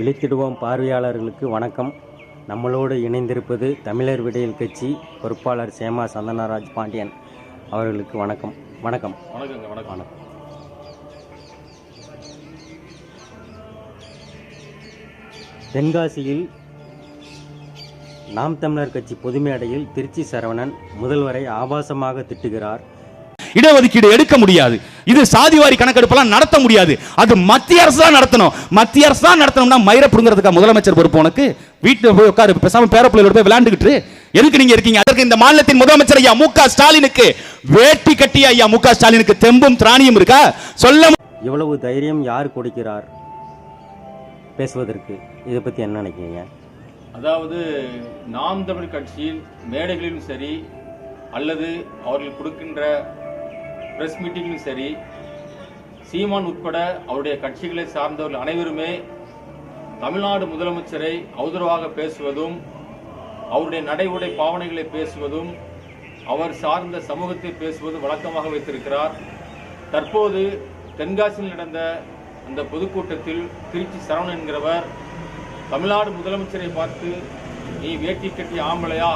விழித்திடுவோம் பார்வையாளர்களுக்கு வணக்கம். நம்மளோடு இணைந்திருப்பது தமிழர் விடியல் கட்சி பொறுப்பாளர் சேமா சந்தனராஜ் பாண்டியன் அவர்களுக்கு வணக்கம். வணக்கம். வணக்கங்க வணக்கம். வணக்கம். தென்காசியில் நாம் தமிழர் கட்சி பொதுமேடையில் திருச்சி சரவணன் முதல்வரை ஆபாசமாக திட்டுகிறார். இடஒதுக்கீடு எடுக்க முடியாது. இது சாதிவாரி கணக்கெடுப்பெல்லாம் நடத்த முடியாது. அது மத்திய அரசு தான் நடத்தணும். மத்திய அரசு தான் நடத்தணும்னா மயிரை புடுங்கிறதுக்கா முதலமைச்சர் பொறுப்பு உனக்கு. வீட்டில் போய் உட்காரு பேசாம பேரப்பிள்ளையோட போய் விளையாண்டுக்கிட்டு எதுக்கு நீங்க இருக்கீங்க? அதற்கு இந்த மாநிலத்தின் முதலமைச்சர் ஐயா மு ஸ்டாலினுக்கு வேட்டி கட்டிய ஐயா மு ஸ்டாலினுக்கு தெம்பும் திராணியும் இருக்கா? சொல்ல இவ்வளவு தைரியம் யார் கொடுக்கிறார்? பேசுவதற்கு இதை பற்றி என்ன நினைக்கிறீங்க? அதாவது நாம் தமிழ் கட்சியின் மேடைகளிலும் சரி அல்லது அவர்கள் கொடுக்கின்ற ப்ரெஸ் மீட்டிங்கிலும் சரி சீமான் உட்பட அவருடைய கட்சிகளை சார்ந்தவர்கள் அனைவருமே தமிழ்நாடு முதலமைச்சரை அவதூறாக பேசுவதும் அவருடைய நடை உடை பாவனைகளை பேசுவதும் அவர் சார்ந்த சமூகத்தை பேசுவதும் வழக்கமாக வைத்திருக்கிறார். தற்போது தென்காசியில் நடந்த அந்த பொதுக்கூட்டத்தில் திருச்சி சரவணன் என்கிறவர் தமிழ்நாடு முதலமைச்சரை பார்த்து நீ வேட்டி கட்டி ஆம்பளையா?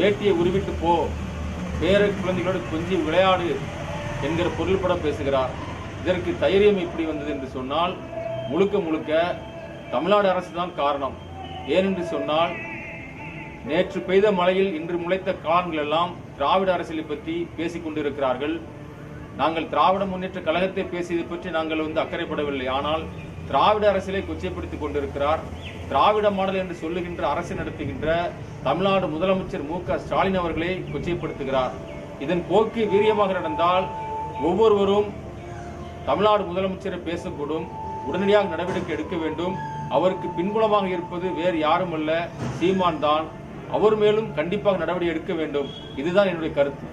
வேட்டியை உருவிட்டு போ. பேர குழந்தைகளோடு கொஞ்சி விளையாடு. என்கிற பொருள்பட பேசுகிறார். இதற்கு தைரியம் எப்படி வந்தது என்று சொன்னால் முழுக்க முழுக்க தமிழ்நாடு அரசு தான் காரணம். ஏனென்று சொன்னால் நேற்று பெய்த மழையில் இன்று முளைத்த காலங்கள் எல்லாம் திராவிட அரசியலை பற்றி பேசிக் கொண்டிருக்கிறார்கள். நாங்கள் திராவிட முன்னேற்ற கழகத்தை பேசியதை பற்றி நாங்கள் வந்து அக்கறைப்படவில்லை. ஆனால் திராவிட அரசியலை கொச்சைப்படுத்திக் கொண்டிருக்கிறார். திராவிட மாடல் என்று சொல்லுகின்ற அரசு நடத்துகின்ற தமிழ்நாடு முதலமைச்சர் மு க ஸ்டாலின் அவர்களை கொச்சைப்படுத்துகிறார். இதன் போக்கு வீரியமாக நடந்தால் ஒவ்வொருவரும் தமிழ்நாடு முதலமைச்சரை பேசக்கூடும் உடனடியாக நடவடிக்கை எடுக்க வேண்டும். அவருக்கு பின்புலமாக இருப்பது வேறு யாரும் அல்ல சீமான் தான். அவர் மேலும் கண்டிப்பாக நடவடிக்கை எடுக்க வேண்டும். இதுதான் என்னுடைய கருத்து.